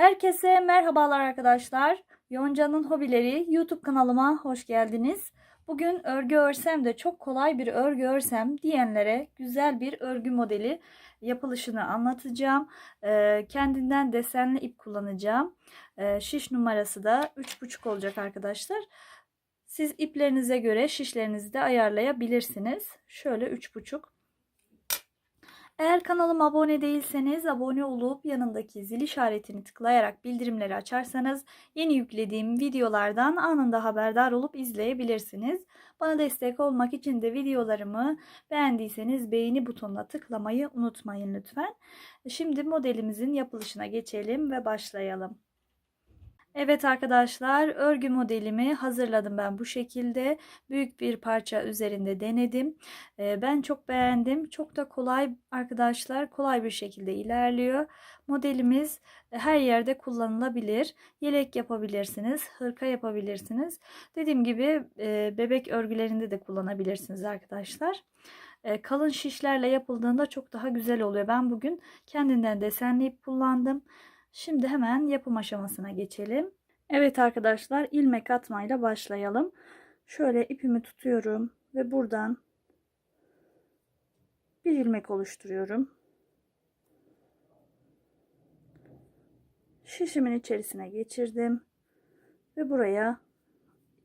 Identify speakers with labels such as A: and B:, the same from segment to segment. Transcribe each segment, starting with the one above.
A: Herkese merhabalar arkadaşlar. Yonca'nın hobileri YouTube kanalıma hoş geldiniz. Bugün örgü örsem de çok kolay bir örgü örsem diyenlere güzel bir örgü modeli yapılışını anlatacağım. Ee, kendinden desenli ip kullanacağım. Ee, şiş numarası da 3,5 olacak arkadaşlar. Siz iplerinize göre şişlerinizi de ayarlayabilirsiniz. Şöyle 3,5. Eğer kanalıma abone değilseniz abone olup yanındaki zil işaretini tıklayarak bildirimleri açarsanız yeni yüklediğim videolardan anında haberdar olup izleyebilirsiniz. Bana destek olmak için de videolarımı beğendiyseniz beğeni butonuna tıklamayı unutmayın lütfen. Şimdi modelimizin yapılışına geçelim ve başlayalım. Evet arkadaşlar örgü modelimi hazırladım ben bu şekilde. Büyük bir parça üzerinde denedim. Ee, ben çok beğendim. Çok da kolay arkadaşlar. Kolay bir şekilde ilerliyor. Modelimiz e, her yerde kullanılabilir. Yelek yapabilirsiniz. Hırka yapabilirsiniz. Dediğim gibi e, bebek örgülerinde de kullanabilirsiniz arkadaşlar. E, kalın şişlerle yapıldığında çok daha güzel oluyor. Ben bugün kendinden desenleyip kullandım. Şimdi hemen yapım aşamasına geçelim. Evet arkadaşlar ilmek atmayla başlayalım. Şöyle ipimi tutuyorum ve buradan bir ilmek oluşturuyorum. Şişimin içerisine geçirdim ve buraya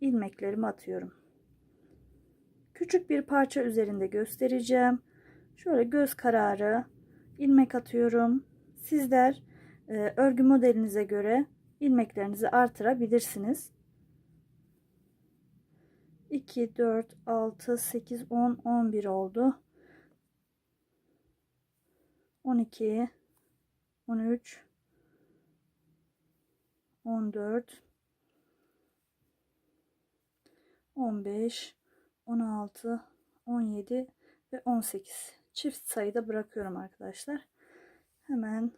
A: ilmeklerimi atıyorum. Küçük bir parça üzerinde göstereceğim. Şöyle göz kararı ilmek atıyorum. Sizler örgü modelinize göre ilmeklerinizi artırabilirsiniz. 2, 4, 6, 8, 10, 11 oldu. 12, 13, 14, 15, 16, 17 ve 18 çift sayıda bırakıyorum arkadaşlar. Hemen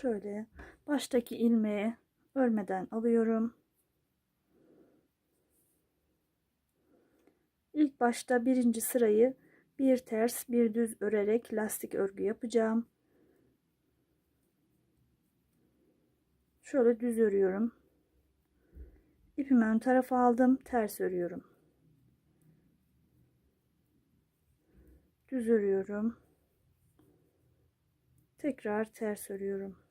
A: şöyle baştaki ilmeği örmeden alıyorum. İlk başta birinci sırayı bir ters bir düz örerek lastik örgü yapacağım. Şöyle düz örüyorum. İpimi ön tarafa aldım. Ters örüyorum. Düz örüyorum. Tekrar ters örüyorum.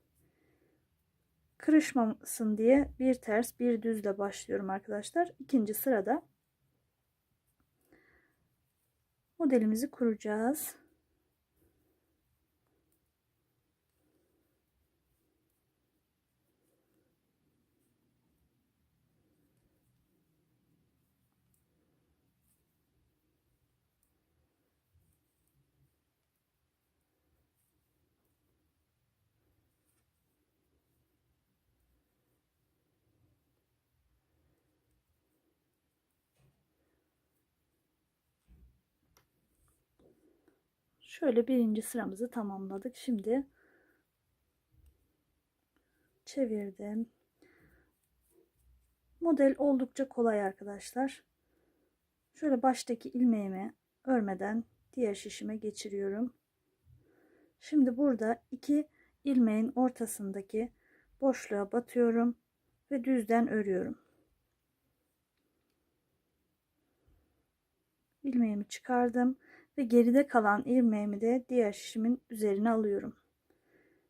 A: Kırışmasın diye bir ters bir düzle başlıyorum arkadaşlar. İkinci sırada modelimizi kuracağız. Şöyle birinci sıramızı tamamladık. Şimdi çevirdim. Model oldukça kolay arkadaşlar. Şöyle baştaki ilmeğimi örmeden diğer şişime geçiriyorum. Şimdi burada iki ilmeğin ortasındaki boşluğa batıyorum ve düzden örüyorum. ilmeğimi çıkardım ve geride kalan ilmeğimi de diğer şişimin üzerine alıyorum.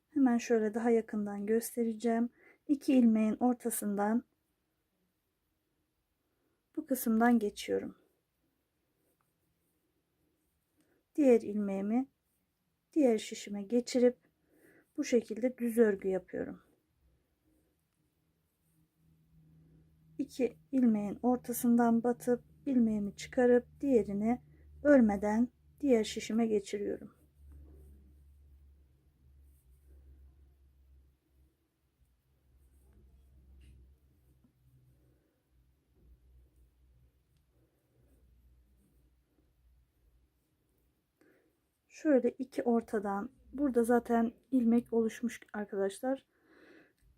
A: Hemen şöyle daha yakından göstereceğim. İki ilmeğin ortasından bu kısımdan geçiyorum. Diğer ilmeğimi diğer şişime geçirip bu şekilde düz örgü yapıyorum. İki ilmeğin ortasından batıp ilmeğimi çıkarıp diğerini örmeden diğer şişime geçiriyorum. Şöyle iki ortadan burada zaten ilmek oluşmuş arkadaşlar.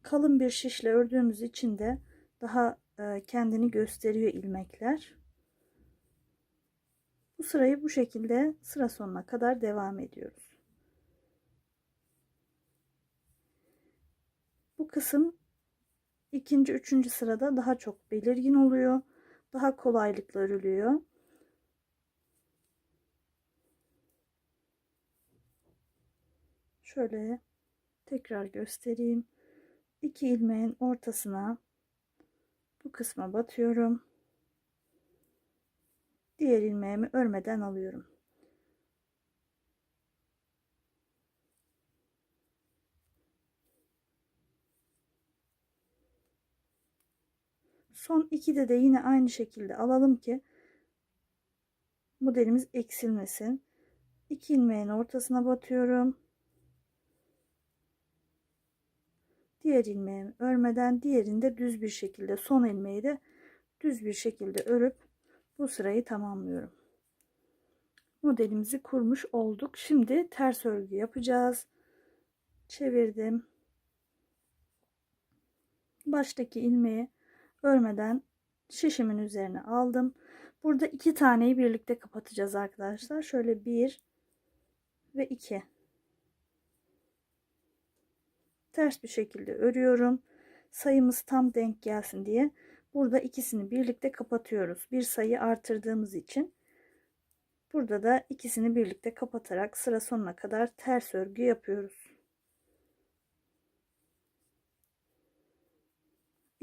A: Kalın bir şişle ördüğümüz için de daha e, kendini gösteriyor ilmekler. Bu sırayı bu şekilde sıra sonuna kadar devam ediyoruz. Bu kısım ikinci, üçüncü sırada daha çok belirgin oluyor. Daha kolaylıkla örülüyor. Şöyle tekrar göstereyim. 2 ilmeğin ortasına bu kısma batıyorum. Diğer ilmeğimi örmeden alıyorum. Son ikide de yine aynı şekilde alalım ki modelimiz eksilmesin. İki ilmeğin ortasına batıyorum. Diğer ilmeğimi örmeden diğerinde düz bir şekilde son ilmeği de düz bir şekilde örüp bu sırayı tamamlıyorum. Modelimizi kurmuş olduk. Şimdi ters örgü yapacağız. Çevirdim. Baştaki ilmeği örmeden şişimin üzerine aldım. Burada iki taneyi birlikte kapatacağız arkadaşlar. Şöyle bir ve iki. Ters bir şekilde örüyorum. Sayımız tam denk gelsin diye. Burada ikisini birlikte kapatıyoruz. Bir sayı artırdığımız için. Burada da ikisini birlikte kapatarak sıra sonuna kadar ters örgü yapıyoruz.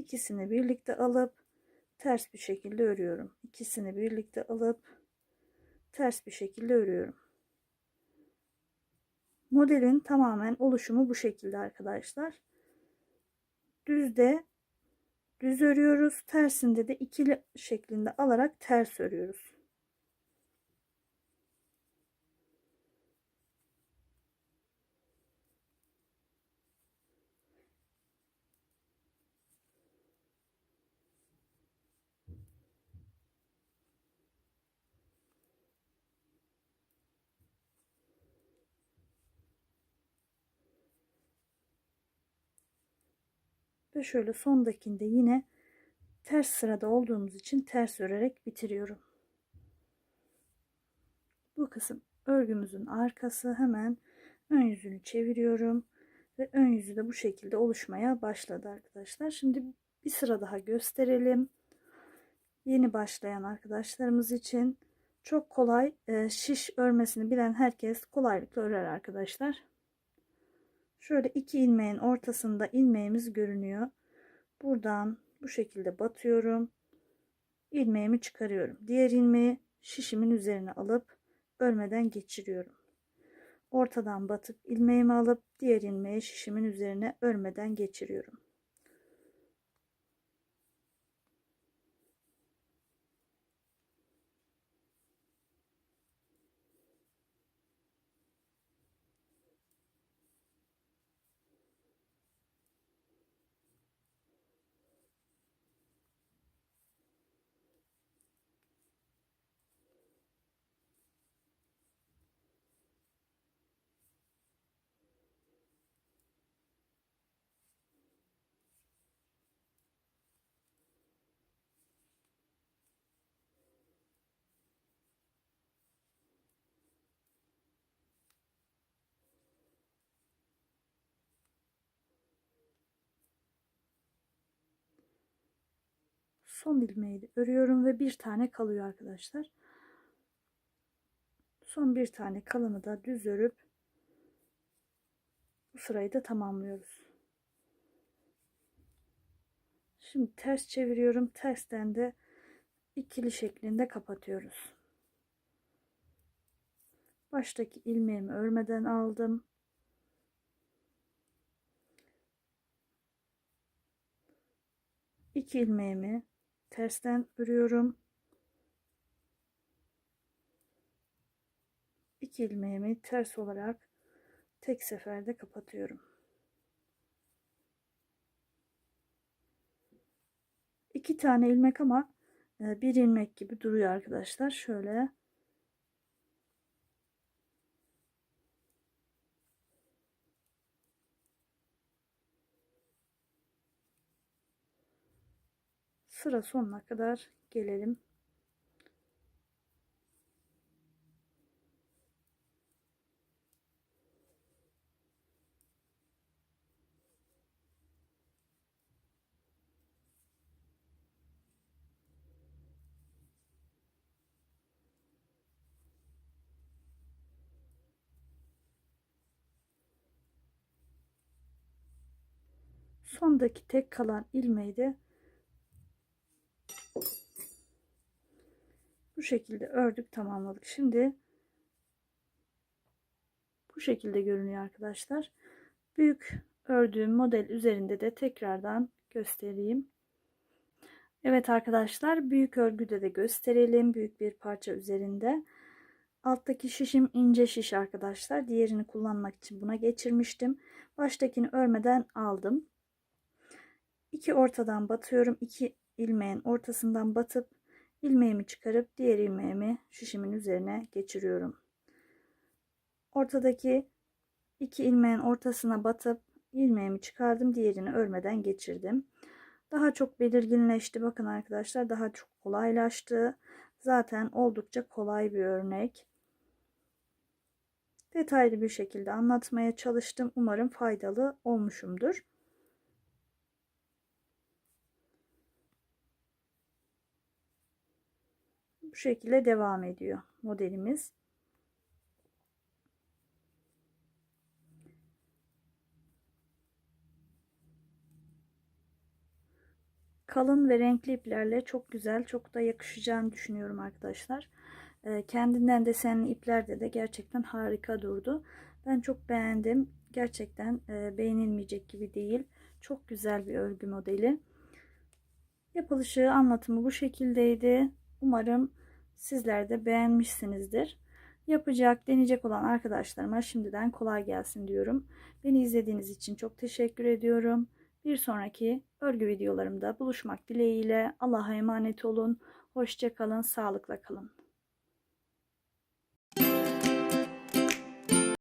A: ikisini birlikte alıp ters bir şekilde örüyorum. İkisini birlikte alıp ters bir şekilde örüyorum. Modelin tamamen oluşumu bu şekilde arkadaşlar. Düzde düz örüyoruz. Tersinde de ikili şeklinde alarak ters örüyoruz. Ve şöyle sondakinde yine ters sırada olduğumuz için ters örerek bitiriyorum. Bu kısım örgümüzün arkası hemen ön yüzünü çeviriyorum ve ön yüzü de bu şekilde oluşmaya başladı arkadaşlar. Şimdi bir sıra daha gösterelim. Yeni başlayan arkadaşlarımız için çok kolay e, şiş örmesini bilen herkes kolaylıkla örer arkadaşlar. Şöyle iki ilmeğin ortasında ilmeğimiz görünüyor. Buradan bu şekilde batıyorum. ilmeğimi çıkarıyorum. Diğer ilmeği şişimin üzerine alıp örmeden geçiriyorum. Ortadan batıp ilmeğimi alıp diğer ilmeği şişimin üzerine örmeden geçiriyorum. Son ilmeği örüyorum ve bir tane kalıyor arkadaşlar. Son bir tane kalanı da düz örüp bu sırayı da tamamlıyoruz. Şimdi ters çeviriyorum. Tersten de ikili şeklinde kapatıyoruz. Baştaki ilmeğimi örmeden aldım. İki ilmeğimi tersten örüyorum. İki ilmeğimi ters olarak tek seferde kapatıyorum. İki tane ilmek ama e, bir ilmek gibi duruyor arkadaşlar. Şöyle sıra sonuna kadar gelelim. sondaki tek kalan ilmeği de bu şekilde ördük tamamladık. Şimdi bu şekilde görünüyor arkadaşlar. Büyük ördüğüm model üzerinde de tekrardan göstereyim. Evet arkadaşlar büyük örgüde de gösterelim. Büyük bir parça üzerinde. Alttaki şişim ince şiş arkadaşlar. Diğerini kullanmak için buna geçirmiştim. Baştakini örmeden aldım. İki ortadan batıyorum. İki ilmeğin ortasından batıp ilmeğimi çıkarıp diğer ilmeğimi şişimin üzerine geçiriyorum. Ortadaki iki ilmeğin ortasına batıp ilmeğimi çıkardım. Diğerini örmeden geçirdim. Daha çok belirginleşti. Bakın arkadaşlar daha çok kolaylaştı. Zaten oldukça kolay bir örnek. Detaylı bir şekilde anlatmaya çalıştım. Umarım faydalı olmuşumdur. Bu şekilde devam ediyor modelimiz. kalın ve renkli iplerle çok güzel, çok da yakışacağını düşünüyorum arkadaşlar. Ee, kendinden desenli iplerde de gerçekten harika durdu. Ben çok beğendim. Gerçekten e, beğenilmeyecek gibi değil. Çok güzel bir örgü modeli. Yapılışı, anlatımı bu şekildeydi. Umarım sizler de beğenmişsinizdir. Yapacak, deneyecek olan arkadaşlarıma şimdiden kolay gelsin diyorum. Beni izlediğiniz için çok teşekkür ediyorum. Bir sonraki örgü videolarımda buluşmak dileğiyle Allah'a emanet olun. Hoşçakalın, sağlıkla kalın.